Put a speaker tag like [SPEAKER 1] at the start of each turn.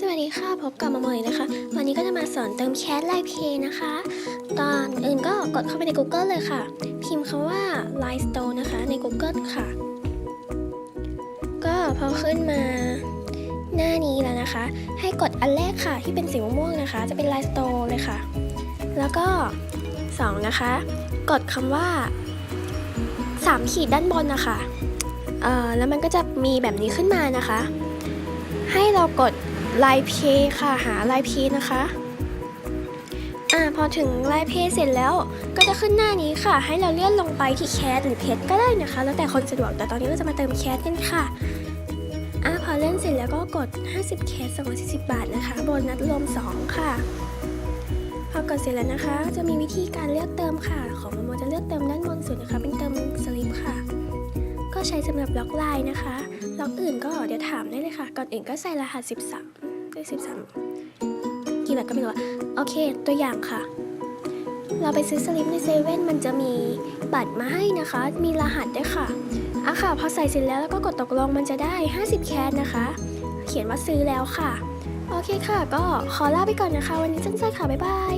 [SPEAKER 1] สวัสดีค่ะพบกับมาเมยนะคะ วันนี้ก็จะมาสอนเติมแคสไลน์เพย์นะคะ ตอนอื่นก็กดเข้าไปใน Google เลยค่ะ พิมพ์คำว่า Line Store นะคะใน Google ค่ะ ก็พอขึ้นมาหน้านี้แล้วนะคะ ให้กดอันแรกค่ะที่เป็นสีม่วงนะคะ จะเป็น Line Store เลยค่ะ แล้วก็ 2 นะคะ กดคำว่า 3 ขีดด้านบนนะคะเออแล้วมันก็จะมีแบบนี้ขึ้นมานะคะ ให้เรากด ไลน์เพย์ค่ะหาไลน์เพย์นะคะอ่าพอถึงไลน์เพย์เสร็จแล้วก็จะขึ้นหน้านี้ค่ะ ให้เราเลื่อนลงไปที่แคสหรือเพจก็ได้นะคะ แล้วแต่คนสะดวกแต่ตอนนี้เราจะมาเติมแคสกันค่ะอ่าพอเล่นเสร็จแล้วก็กด 50แคส240 บาทนะคะ โบนัสรวม 2 ค่ะพอกดเสร็จแล้วนะคะ จะมีวิธีการเลือกเติมค่ะ ของโมโมจะเลือกเติมด้านบนสุดนะคะ เป็นเติมสลิปค่ะ ก็ใช้สำหรับล็อกไลน์นะคะ ล็อกอื่นก็เดี๋ยวถามได้เลยค่ะ ก่อนอื่นก็ใส่รหัส 13ด้วย13 กี่แบบก็ไม่รู้อะโอเค ตัวอย่างค่ะ เราไปซื้อสลิปในเซเว่นมันจะมีบัตรมาให้นะคะ มีรหัสด้วยค่ะอะค่ะ พอใส่เสร็จแล้วแล้วก็กดตกลงมันจะได้ 50 แคสนะคะ เขียนว่าซื้อแล้วค่ะ โอเคค่ะ ก็ขอลาไปก่อนนะคะ วันนี้สั้นๆค่ะ บ๊ายบาย